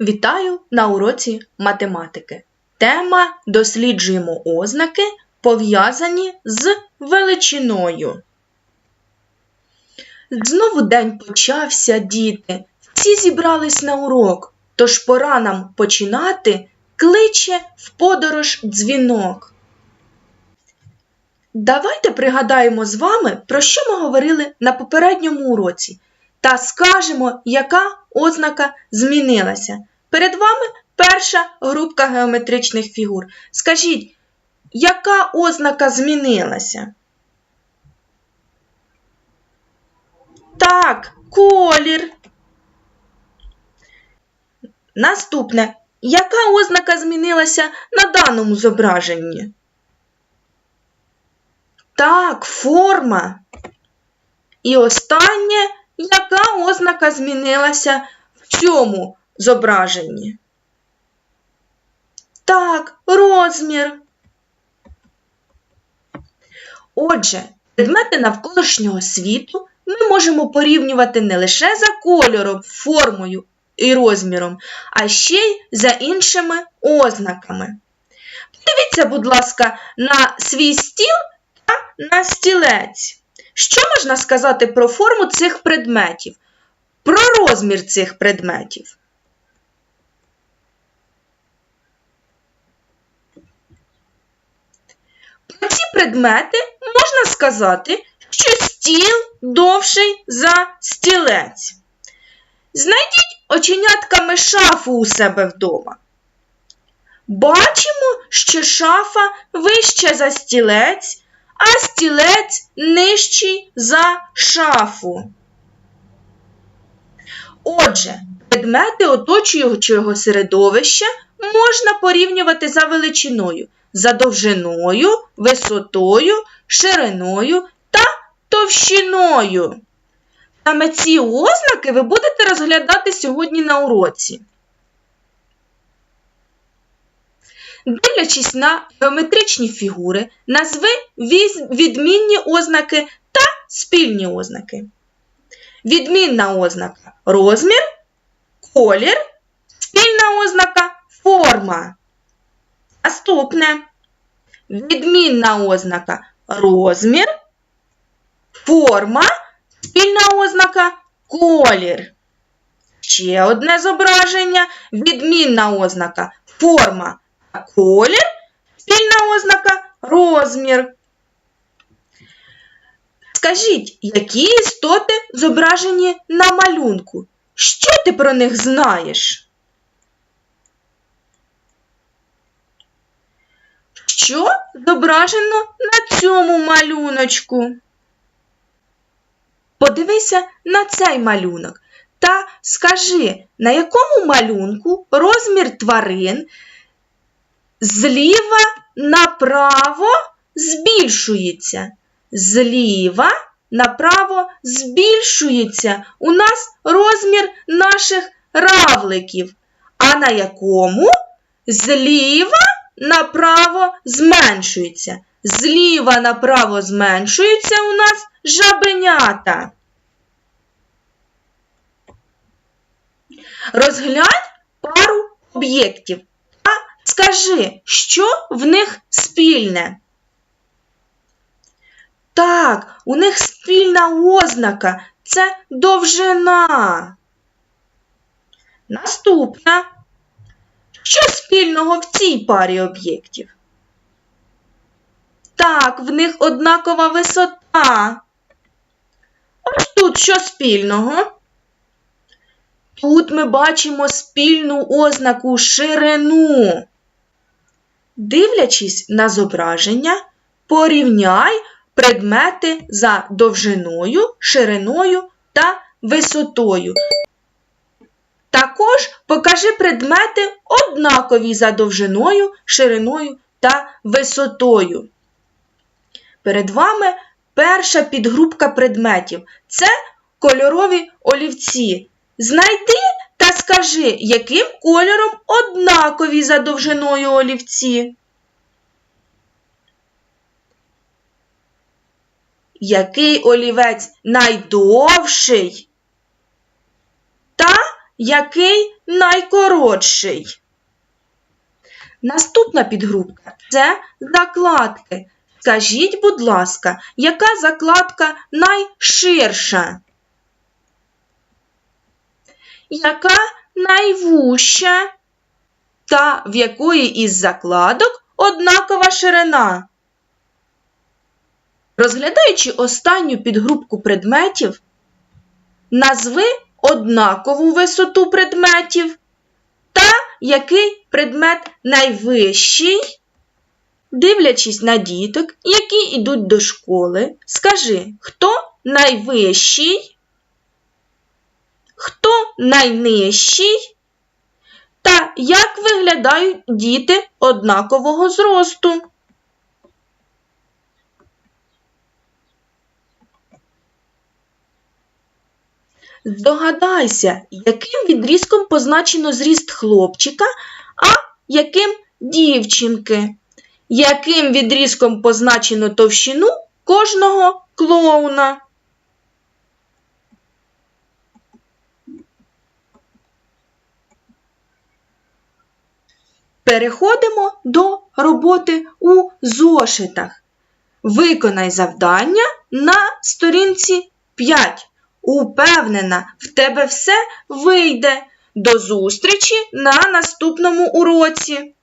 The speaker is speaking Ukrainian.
Вітаю на уроці математики. Тема Досліджуємо ознаки, пов'язані з величиною. Знову день почався, діти. Всі зібрались на урок, тож пора нам починати кличе в подорож дзвінок. Давайте пригадаємо з вами, про що ми говорили на попередньому уроці, та скажемо, яка ознака змінилася. Перед вами перша групка геометричних фігур. Скажіть, яка ознака змінилася? Так, колір. Наступне. Яка ознака змінилася на даному зображенні? Так, форма. І останнє, яка ознака змінилася в цьому зображенні? Так, розмір. Отже, предмети навколишнього світу ми можемо порівнювати не лише за кольором, формою і розміром, а ще й за іншими ознаками. Подивіться, будь ласка, на свій стіл та на стілець. Що можна сказати про форму цих предметів, про розмір цих предметів? Про ці предмети можна сказати, що стіл довший за стілець. Знайдіть оченятками шафу у себе вдома. Бачимо, що шафа вища за стілець, а стілець нижчий за шафу. Отже, предмети оточуючого середовища можна порівнювати за величиною, за довжиною, висотою, шириною та товщиною. Саме ці ознаки ви будете розглядати сьогодні на уроці. Дивлячись на геометричні фігури, назви відмінні ознаки та спільні ознаки. Відмінна ознака розмір, колір, спільна ознака форма. Наступне. Відмінна ознака розмір, форма, спільна ознака колір. Ще одне зображення. Відмінна ознака форма колір, спільна ознака розмір. Скажіть, які істоти зображені на малюнку? Що ти про них знаєш? Що зображено на цьому малюночку? Подивися на цей малюнок та скажи, на якому малюнку розмір тварин зліва направо збільшується. Зліва направо збільшується у нас розмір наших равликів. А на якому зліва направо зменшується. Зліва направо зменшується у нас жабенята. Розглянь пару об'єктів скажи, що в них спільне. Так, у них спільна ознака це довжина. Наступна. Що спільного в цій парі об'єктів? Так, в них однакова висота. Ось тут що спільного? Тут ми бачимо спільну ознаку ширину. Дивлячись на зображення, порівняй предмети за довжиною, шириною та висотою. Також покажи предмети однакові за довжиною, шириною та висотою. Перед вами перша підгрупка предметів це кольорові олівці. Знайди скажи, яким кольором однакові за довжиною олівці. Який олівець найдовший? Та який найкоротший. Наступна підгрупка це закладки. Скажіть, будь ласка, яка закладка найширша? Яка найвуща? Та в якої із закладок однакова ширина? Розглядаючи останню підгрупку предметів, назви однакову висоту предметів та який предмет найвищий. Дивлячись на діток, які йдуть до школи, скажи, хто найвищий, хто найнижчий та як виглядають діти однакового зросту. Здогадайся, яким відрізком позначено зріст хлопчика, а яким дівчинки. Яким відрізком позначено товщину кожного клоуна? Переходимо до роботи у зошитах. Виконай завдання на сторінці 5. Упевнена, в тебе все вийде. До зустрічі на наступному уроці!